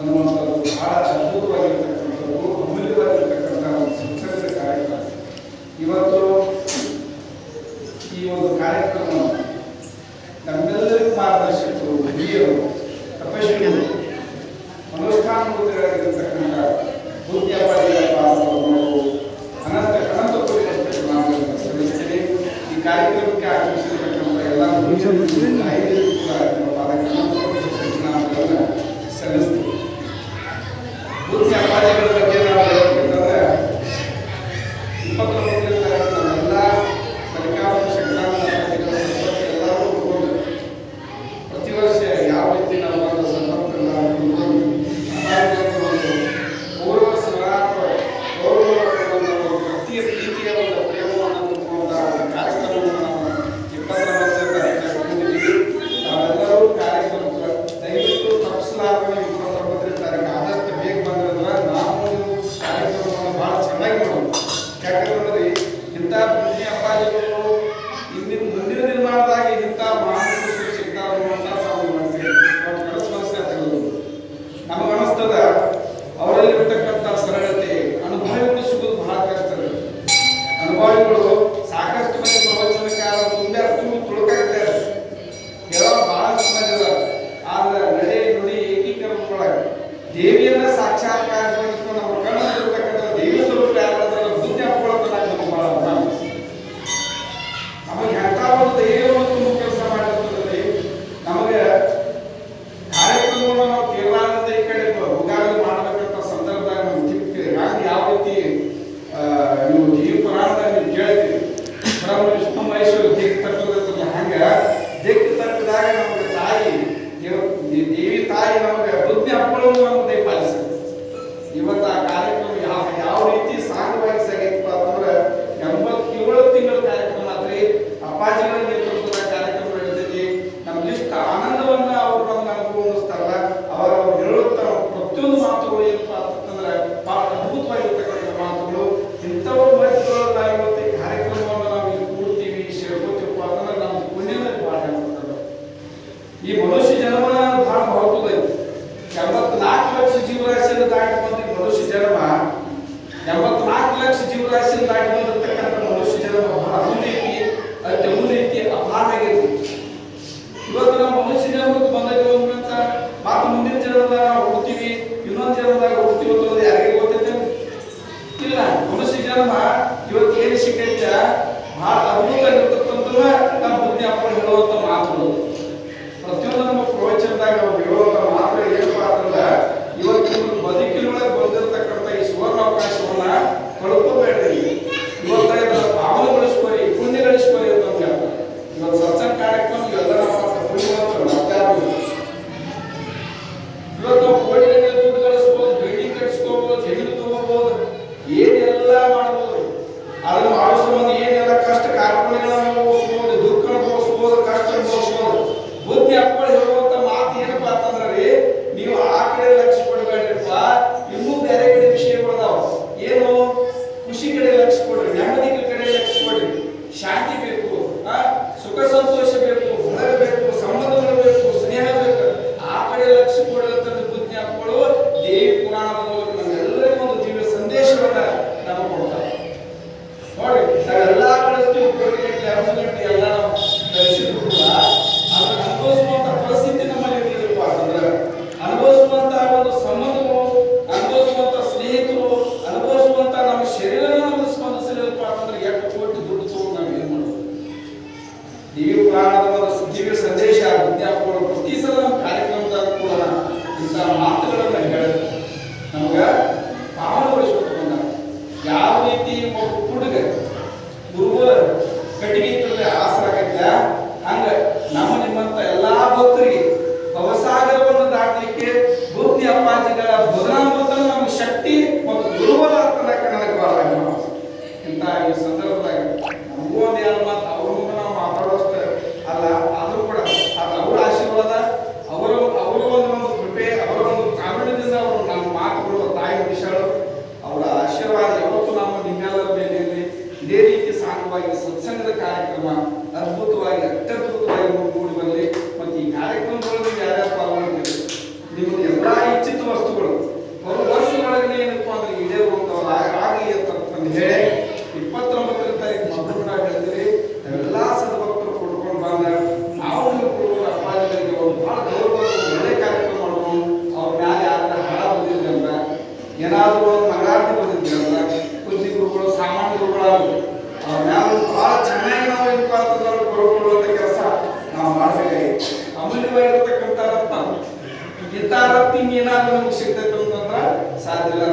ಅನ್ನುವಂಥದ್ದು ಬಹಳ ಅದ್ಭುತವಾಗಿರ್ತಕ್ಕಂಥದ್ದು ಅಮೂಲ್ಯವಾಗಿರ್ತಕ್ಕಂಥ ಒಂದು ಸಂಸದ ಕಾರ್ಯಕ್ರಮ. ಇವತ್ತು ಈ ಒಂದು ಕಾರ್ಯಕ್ರಮ ನಮ್ಮೆಲ್ಲರಿಗೂ ಮಾರ್ಗದರ್ಶಕರು, ಹಿರಿಯರು, ತಪಸ್ವಿಗಳು ಅನುಷ್ಠಾನೂತಿಗಳಾಗಿರ್ತಕ್ಕಂಥ ಬುದ್ಧಿಯಾಪಾರಿಗಳ ಪಾಲ್ಗೊಳ್ಳಬಹುದು ಅನಂತ ಈ ಕಾರ್ಯಕ್ರಮಕ್ಕೆ ಆಗಮಿಸಿರ್ತಕ್ಕಂಥ ಎಲ್ಲ ಐದು गुरुच्या कार्याकडे ಶಕ್ತಿ ಇವು ಜೀವ ಪುರಾಣದಾಗ ನೀವು ಕೇಳ್ತೀವಿ ಬ್ರಹ್ಮ ಮೈಸೂರು ದಿಕ್ ತರ್ಕದ ಹಾಗೆ ದಿಕ್ ತರ್ಕದಾಗ ನಮಗೆ ತಾಯಿ ದೇವಿ ತಾಯಿ ನಮಗೆ ಈ ಮನುಷ್ಯ ಜನ್ಮನ ಬಹಳ ಮಹತ್ವದ ಎಂಬತ್ನಾಲ್ಕು ಲಕ್ಷ ಜೀವರಾಶಿಯನ್ನು ದಾಟಿ ಬಂದ ಮನುಷ್ಯ ಜನ್ಮ ಎಂಬತ್ನಾಲ್ಕು ಲಕ್ಷ ಜೀವರಾಶಿಯನ್ನು ದಾಟಿ ಬಂದಿರತಕ್ಕಂಥ ಮನುಷ್ಯ ಜನ್ಮ ಬಹಳ ಅಭಿವೃದ್ಧಿ ಐತಿ ಅತ್ಯ ಮುಂದೆ ಐತಿ ಅಪಾರ ಆಗೈತಿ ಇವತ್ತು ನಮ್ಮ ಮನುಷ್ಯ ಜನ್ಮಕ್ಕೆ ಬಂದಾಗ ಅಂತ ಮಾತು ಮುಂದಿನ ಜನ್ಮದಾಗ ನಾವು ಹುಡ್ತೀವಿ ಇನ್ನೊಂದು ಜನ್ಮದಾಗ ಹುಡ್ತೀವಿ ಅಂತ ಯಾರಿಗೆ ಗೊತ್ತೈತೆ ಇಲ್ಲ, ಮನುಷ್ಯ ಜನ್ಮ ಇವತ್ತು ಏನು ಸಿಕ್ಕೈತೆ? ಬಹಳ ಅದ್ಭುತ ಆಗಿರ್ತಕ್ಕಂಥ ನಮ್ಮ ಬುದ್ಧಿ ಅಪ್ಪ ಹೇಳುವಂಥ ಮಾತುಗಳು. ಕೋಟಿ ಎರಡು ಕೋಟಿ ಎಲ್ಲ ಮಾಡಲಿಕ್ಕೆ ಬೂಂದಿ ಅಪ್ಪಾಜಿಗಳ ಭೋಜನಾಮೃತ ನಮಗೆ ಶಕ್ತಿ ಮತ್ತು ಗುರುವರ ತನಕ ನನಗೆ ಬರಲ್ಲ ಇಂಥ ಈ ಸಂದರ್ಭದಲ್ಲಿ ನಮಗೂ ಒಂದು ಎರಡು ಮಾತು ಅವರು ನಾವು ಮಾತಾಡೋಷ್ಟು ಅಲ್ಲ, ಆದರೂ ಕೂಡ ಅದು ಅವರ ಆಶೀರ್ವಾದ, ಅವರು ಅವರು ಒಂದು ಒಂದು ಕೃಪೆ, ಅವರ ಒಂದು ಕಾರಣದಿಂದ ಅವರು ನಮ್ಮ ಮಾತುಗಳು ತಾಯಿ ವಿಷಯಗಳು ಅವರ ಆಶೀರ್ವಾದ ಯಾವತ್ತೂ ನಮ್ಮ ನಿಮ್ಮೆಲ್ಲರ ಮೇಲೆ ಇರಲಿ ಇದೇ ರೀತಿ ಸಾಂಗವಾಗಿ ಸತ್ಸಂಗದ ಕಾರ್ಯಕ್ರಮ ಅದ್ಭುತವಾಗಿ ಅತ್ಯದ್ಭುತ ಏನಾದರೂ ಒಂದು ಮಂಗಳಾರತಿ ಬಂದಿದ್ದೀರಲ್ಲ ಕುಂತಿ ಗುರುಗಳು, ಸಾಮಾನ್ಯ ಗುರುಗಳಾಗಲಿ ಅವ್ರ ಮ್ಯಾಲ ಭಾಳ ಚೆನ್ನಾಗಿ ನಾವು ಇನ್ಪಾರ್ತದವ್ರು ಗುರುಕೊಳ್ಳುವಂಥ ಕೆಲಸ ನಾವು ಮಾಡಬೇಕಾಗಿತ್ತು. ಅಮೂಲ್ಯವಾಗಿರ್ತಕ್ಕಂಥ ರತ್ನ. ಇಂಥ ರತ್ನ ಏನಾದರೂ ನಮ್ಗೆ ಸಿಗ್ತೈತೆ ಅಂತಂದ್ರೆ ಸಾಧ್ಯ ಇಲ್ಲ.